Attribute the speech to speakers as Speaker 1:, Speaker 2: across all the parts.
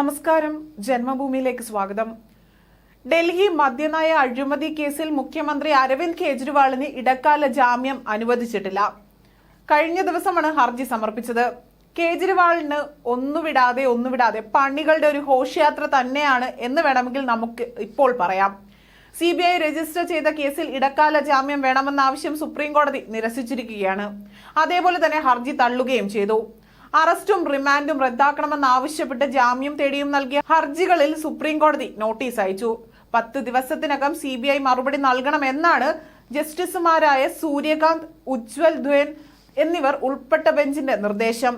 Speaker 1: നമസ്കാരം. ജന്മഭൂമിയിലേക്ക് സ്വാഗതം. ഡൽഹി മദ്യനയ അഴിമതി കേസിൽ മുഖ്യമന്ത്രി അരവിന്ദ് കെജ്രിവാളിന് ഇടക്കാല ജാമ്യം അനുവദിച്ചിട്ടില്ല. കഴിഞ്ഞ ദിവസമാണ് ഹർജി സമർപ്പിച്ചത്. കേജ്രിവാളിന് ഒന്നുവിടാതെ ഒന്നുവിടാതെ പണികളുടെ ഒരു ഘോഷയാത്ര തന്നെയാണ് എന്ന് വേണമെങ്കിൽ നമുക്ക് ഇപ്പോൾ പറയാം. സി ബി ഐ രജിസ്റ്റർ ചെയ്ത കേസിൽ ഇടക്കാല ജാമ്യം വേണമെന്ന ആവശ്യം സുപ്രീം കോടതി നിരസിച്ചിരിക്കുകയാണ്. അതേപോലെ തന്നെ ഹർജി തള്ളുകയും ചെയ്തു. അറസ്റ്റും റിമാൻഡും റദ്ദാക്കണമെന്നാവശ്യപ്പെട്ട് ജാമ്യം തേടിയും നൽകിയ ഹർജികളിൽ സുപ്രീം കോടതി നോട്ടീസ് അയച്ചു. പത്ത് ദിവസത്തിനകം സി ബി ഐ മറുപടി നൽകണമെന്നാണ് ജസ്റ്റിസുമാരായ സൂര്യകാന്ത് ഉജ്വൽ ധ്വേൻ എന്നിവർ ഉൾപ്പെട്ട ബെഞ്ചിന്റെ നിർദ്ദേശം.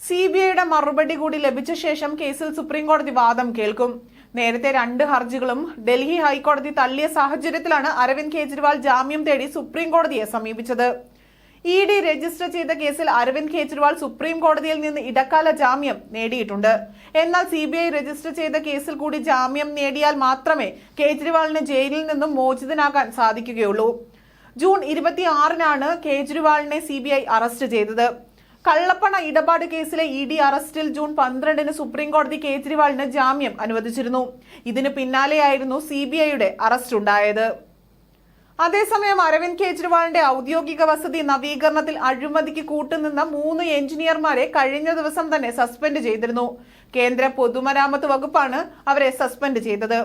Speaker 1: സി ബി ഐയുടെ മറുപടി കൂടി ലഭിച്ച ശേഷം കേസിൽ സുപ്രീം കോടതി വാദം കേൾക്കും. നേരത്തെ രണ്ട് ഹർജികളും ഡൽഹി ഹൈക്കോടതി തള്ളിയ സാഹചര്യത്തിലാണ് അരവിന്ദ് കെജ്രിവാൾ ജാമ്യം തേടി സുപ്രീം കോടതിയെ സമീപിച്ചത്. ഇ ഡി രജിസ്റ്റർ ചെയ്ത കേസിൽ അരവിന്ദ് കെജ്രിവാൾ സുപ്രീം കോടതിയിൽ നിന്ന് ഇടക്കാല ജാമ്യം നേടിയിട്ടുണ്ട്. എന്നാൽ സി ബി ഐ രജിസ്റ്റർ ചെയ്ത കേസിൽ കൂടി ജാമ്യം നേടിയാൽ മാത്രമേ കേജ്രിവാളിന് ജയിലിൽ നിന്നും മോചിതനാകാൻ സാധിക്കുകയുള്ളൂ. ജൂൺ ഇരുപത്തിയാറിനാണ് കേജ്രിവാളിനെ സി ബി ഐ അറസ്റ്റ് ചെയ്തത്. കള്ളപ്പണ ഇടപാട് കേസിലെ ഇ ഡി അറസ്റ്റിൽ ജൂൺ പന്ത്രണ്ടിന് സുപ്രീം കോടതി കേജ്രിവാളിന് ജാമ്യം അനുവദിച്ചിരുന്നു. ഇതിന് പിന്നാലെയായിരുന്നു സി ബി ഐയുടെ അറസ്റ്റ് ഉണ്ടായത്. അതേസമയം അരവിന്ദ് കെജ്രിവാളിന്റെ ഔദ്യോഗിക വസതി നവീകരണത്തിൽ അഴിമതിക്ക് കൂട്ടുനിന്ന മൂന്ന് എഞ്ചിനീയർമാരെ കഴിഞ്ഞ ദിവസം തന്നെ സസ്പെൻഡ് ചെയ്തിരുന്നു. കേന്ദ്ര പൊതുമരാമത്ത് വകുപ്പാണ് അവരെ സസ്പെൻഡ് ചെയ്തത്.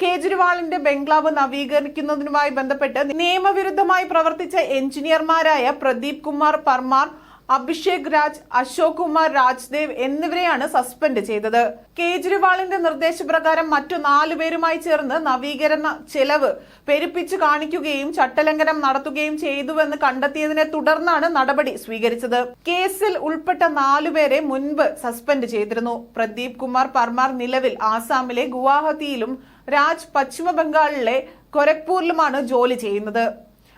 Speaker 1: കേജ്രിവാളിന്റെ ബംഗ്ലാവ് നവീകരിക്കുന്നതിനുമായി ബന്ധപ്പെട്ട് നിയമവിരുദ്ധമായി പ്രവർത്തിച്ച എഞ്ചിനീയർമാരായ പ്രദീപ് കുമാർ പർമാർ അഭിഷേക് രാജ് അശോക് കുമാർ രാജ്ദേവ് എന്നിവരെയാണ് സസ്പെൻഡ് ചെയ്തത്. കേജ്രിവാളിന്റെ നിർദ്ദേശപ്രകാരം മറ്റു നാലുപേരുമായി ചേർന്ന് നവീകരണ ചെലവ് പെരുപ്പിച്ചു കാണിക്കുകയും ചട്ടലംഘനം നടത്തുകയും ചെയ്തുവെന്ന് കണ്ടെത്തിയതിനെ തുടർന്നാണ് നടപടി സ്വീകരിച്ചത്. കേസിൽ ഉൾപ്പെട്ട നാലുപേരെ മുൻപ് സസ്പെൻഡ് ചെയ്തിരുന്നു. പ്രദീപ് കുമാർ പർമാർ നിലവിൽ ആസാമിലെ ഗുവാഹത്തിയിലും രാജ് പശ്ചിമ ബംഗാളിലെ കൊരക്പൂരിലുമാണ് ജോലി ചെയ്യുന്നത്.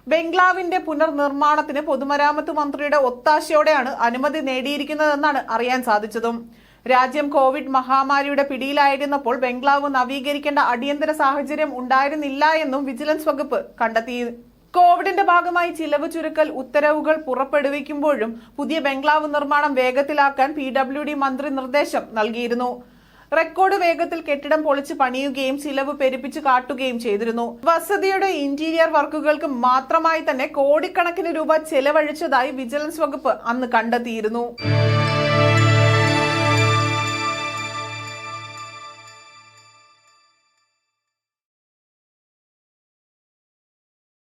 Speaker 1: ബംഗ്ലാവിന്റെ പുനർനിർമ്മാണത്തിന് പൊതുമരാമത്ത് മന്ത്രിയുടെ ഒത്താശയോടെയാണ് അനുമതി നേടിയിരിക്കുന്നതെന്നാണ് അറിയാൻ സാധിച്ചതും. രാജ്യം കോവിഡ് മഹാമാരിയുടെ പിടിയിലായിരുന്നപ്പോൾ ബംഗ്ലാവ് നവീകരിക്കേണ്ട അടിയന്തര സാഹചര്യം ഉണ്ടായിരുന്നില്ല എന്നും വിജിലൻസ് വകുപ്പ് കണ്ടെത്തി. കോവിഡിന്റെ ഭാഗമായി ചിലവ് ചുരുക്കൽ ഉത്തരവുകൾ പുറപ്പെടുവിക്കുമ്പോഴും പുതിയ ബംഗ്ലാവ് നിർമ്മാണം വേഗത്തിലാക്കാൻ പി മന്ത്രി നിർദ്ദേശം നൽകിയിരുന്നു. റെക്കോർഡ് വേഗത്തിൽ കെട്ടിടം പൊളിച്ച് പണിയുകയും ചിലവ് പെരുപ്പിച്ച് കാട്ടുകയും ചെയ്തിരുന്നു. വസതിയുടെ ഇന്റീരിയർ വർക്കുകൾക്ക് മാത്രമായി തന്നെ കോടിക്കണക്കിന് രൂപ ചെലവഴിച്ചതായി വിജിലൻസ് വകുപ്പ് അന്ന് കണ്ടെത്തിയിരുന്നു.